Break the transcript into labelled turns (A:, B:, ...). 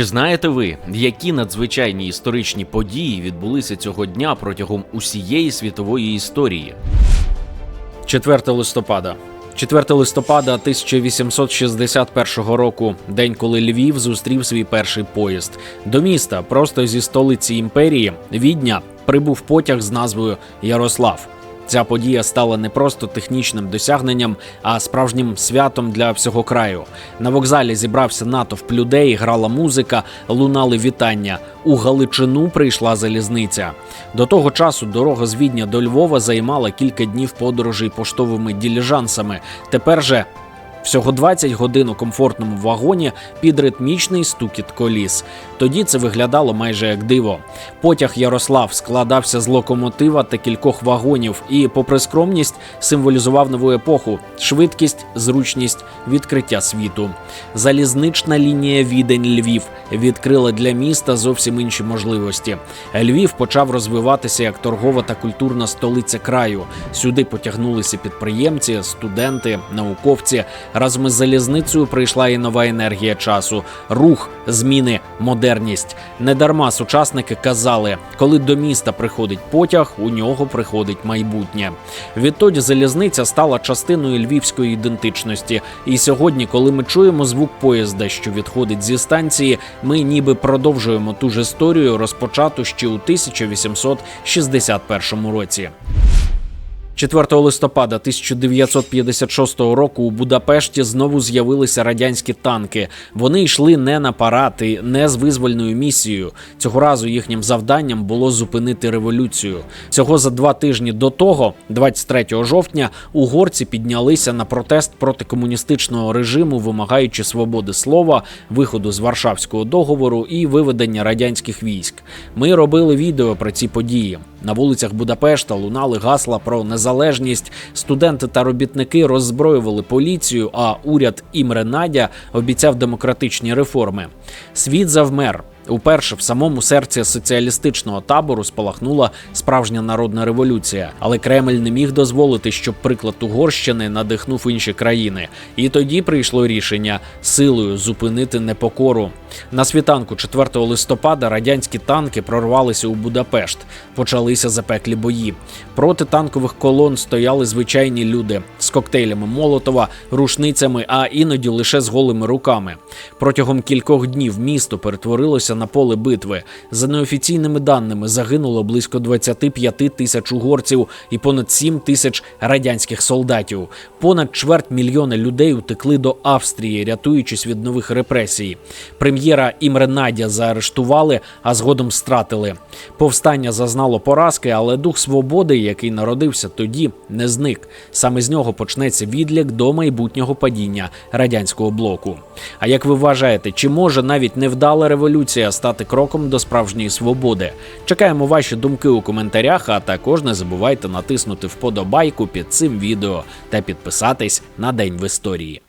A: Чи знаєте ви, які надзвичайні історичні події відбулися цього дня протягом усієї світової історії? 4 листопада. 4 листопада 1861 року, день, коли Львів зустрів свій перший поїзд. До міста, просто зі столиці імперії, Відня, прибув потяг з назвою Ярослав. Ця подія стала не просто технічним досягненням, а справжнім святом для всього краю. На вокзалі зібрався натовп людей, грала музика, лунали вітання. У Галичину прийшла залізниця. До того часу дорога з Відня до Львова займала кілька днів подорожей поштовими діліжансами. Тепер же Всього 20 годин у комфортному вагоні під ритмічний стукіт коліс. Тоді це виглядало майже як диво. Потяг Ярослав складався з локомотива та кількох вагонів і, попри скромність, символізував нову епоху: швидкість, зручність, відкриття світу. Залізнична лінія Відень Львів відкрила для міста зовсім інші можливості. Львів почав розвиватися як торгова та культурна столиця краю. Сюди потягнулися підприємці, студенти, науковці. Разом із залізницею прийшла і нова енергія часу, рух, зміни, модерність. Недарма сучасники казали, коли до міста приходить потяг, у нього приходить майбутнє. Відтоді залізниця стала частиною львівської ідентичності. І сьогодні, коли ми чуємо звук поїзда, що відходить зі станції, ми ніби продовжуємо ту ж історію, розпочату ще у 1861 році. 4 листопада 1956 року у Будапешті знову з'явилися радянські танки. Вони йшли не на парад і не з визвольною місією. Цього разу їхнім завданням було зупинити революцію. Всього за два тижні до того, 23 жовтня, угорці піднялися на протест проти комуністичного режиму, вимагаючи свободи слова, виходу з Варшавського договору і виведення радянських військ. Ми робили відео про ці події. На вулицях Будапешта лунали гасла про незалежність. Студенти та робітники роззброювали поліцію. А уряд Імре Надя обіцяв демократичні реформи. Світ завмер. Уперше в самому серці соціалістичного табору спалахнула справжня народна революція, але Кремль не міг дозволити, щоб приклад Угорщини надихнув інші країни. І тоді прийшло рішення силою зупинити непокору. На світанку 4 листопада радянські танки прорвалися у Будапешт. Почалися запеклі бої. Проти танкових колон стояли звичайні люди з коктейлями Молотова, рушницями, а іноді лише з голими руками. Протягом кількох днів місто перетворилося на поле битви. За неофіційними даними загинуло близько 25 тисяч угорців і понад 7 тисяч радянських солдатів. Понад чверть мільйона людей утекли до Австрії, рятуючись від нових репресій. Прем'єра Імре Надя заарештували, а згодом стратили. Повстання зазнало поразки, але дух свободи, який народився тоді, не зник. Саме з нього почнеться відлік до майбутнього падіння радянського блоку. А як ви вважаєте, чи може навіть невдала революція стати кроком до справжньої свободи? Чекаємо ваші думки у коментарях, а також не забувайте натиснути вподобайку під цим відео та підписатись на День в історії.